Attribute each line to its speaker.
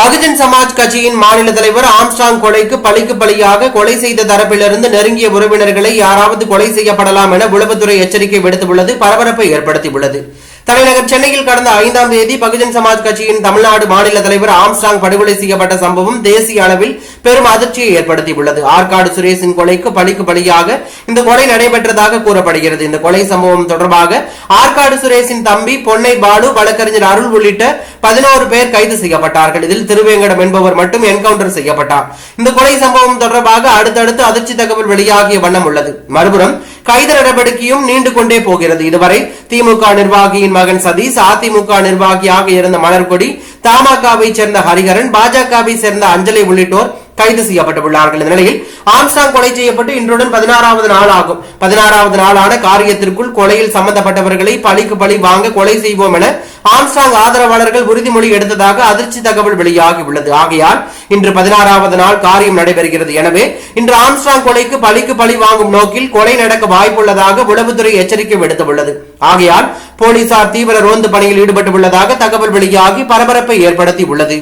Speaker 1: பகுஜன் சமாஜ் கட்சியின் மாநில தலைவர் ஆம்ஸ்டாங் கொலைக்கு பழிக்கு பழியாக கொலை செய்த தரப்பிலிருந்து நெருங்கிய உறவினர்களை யாராவது கொலை செய்யப்படலாம் என உளவுத்துறை எச்சரிக்கை விடுத்துள்ளது பரபரப்பை ஏற்படுத்தியுள்ளது. தலைநகர் சென்னையில் கடந்த ஐந்தாம் தேதி பகுஜன் சமாஜ் கட்சியின் தமிழ்நாடு மாநில தலைவர் ஆம்ஸ்டாங் படுகொலை செய்யப்பட்ட சம்பவம் தேசிய அளவில் பெரும் அதிர்ச்சியை ஏற்படுத்தியுள்ளது. ஆற்காடு சுரேஷின் கொலைக்கு பழிக்கு பலியாக இந்த கொலை நடைபெற்றதாக கூறப்படுகிறது. இந்த கொலை சம்பவம் தொடர்பாக ஆற்காடு சுரேஷின் தம்பி பொன்னை பாலு வழக்கறிஞர் அருள் உள்ளிட்ட பதினோரு பேர் கைது செய்யப்பட்டார்கள். இதில் திருவேங்கடம் என்பவர் மட்டும் என்கவுண்டர் செய்யப்பட்டார். இந்த கொலை சம்பவம் தொடர்பாக அடுத்தடுத்து அதிர்ச்சி தகவல் வெளியாகிய வண்ணம் உள்ளது. மறுபுறம் கைது நடவடிக்கையும் நீண்டு கொண்டே போகிறது. இதுவரை திமுக நிர்வாகியின் மகன் சதீஷ் அதிமுக நிர்வாகியாக இருந்த மலர்கொடி தமாகவை சேர்ந்த ஹரிஹரன் பாஜகவை சேர்ந்த அஞ்சலி உள்ளிட்டோர் கைது செய்யப்பட்டுள்ளார்கள். இந்த நிலையில் ஆம்சாங் கொலை செய்யப்பட்டு இன்றுடன் பதினாறாவது நாள் ஆகும் பதினாறாவது நாளான காரியத்திற்குள் கொலையில் சம்பந்தப்பட்டவர்களை பழிக்கு பழி வாங்க கொலை செய்வோம் என ஆம்சாங் ஆதரவாளர்கள் உறுதிமொழி எடுத்ததாக அதிர்ச்சி தகவல் வெளியாகி உள்ளது ஆகையால் இன்று பதினாறாவது நாள் காரியம் நடைபெறுகிறது. எனவே இன்று ஆம்ஸ்டாங் கொலைக்கு பழிக்கு பழி வாங்கும் நோக்கில் கொலை நடக்க வாய்ப்புள்ளதாக உளவுத்துறை எச்சரிக்கை விடுத்துள்ளது. ஆகையால் போலீசார் தீவிர ரோந்து பணியில் ஈடுபட்டுள்ளதாக தகவல் வெளியாகி பரபரப்பை ஏற்படுத்தி உள்ளது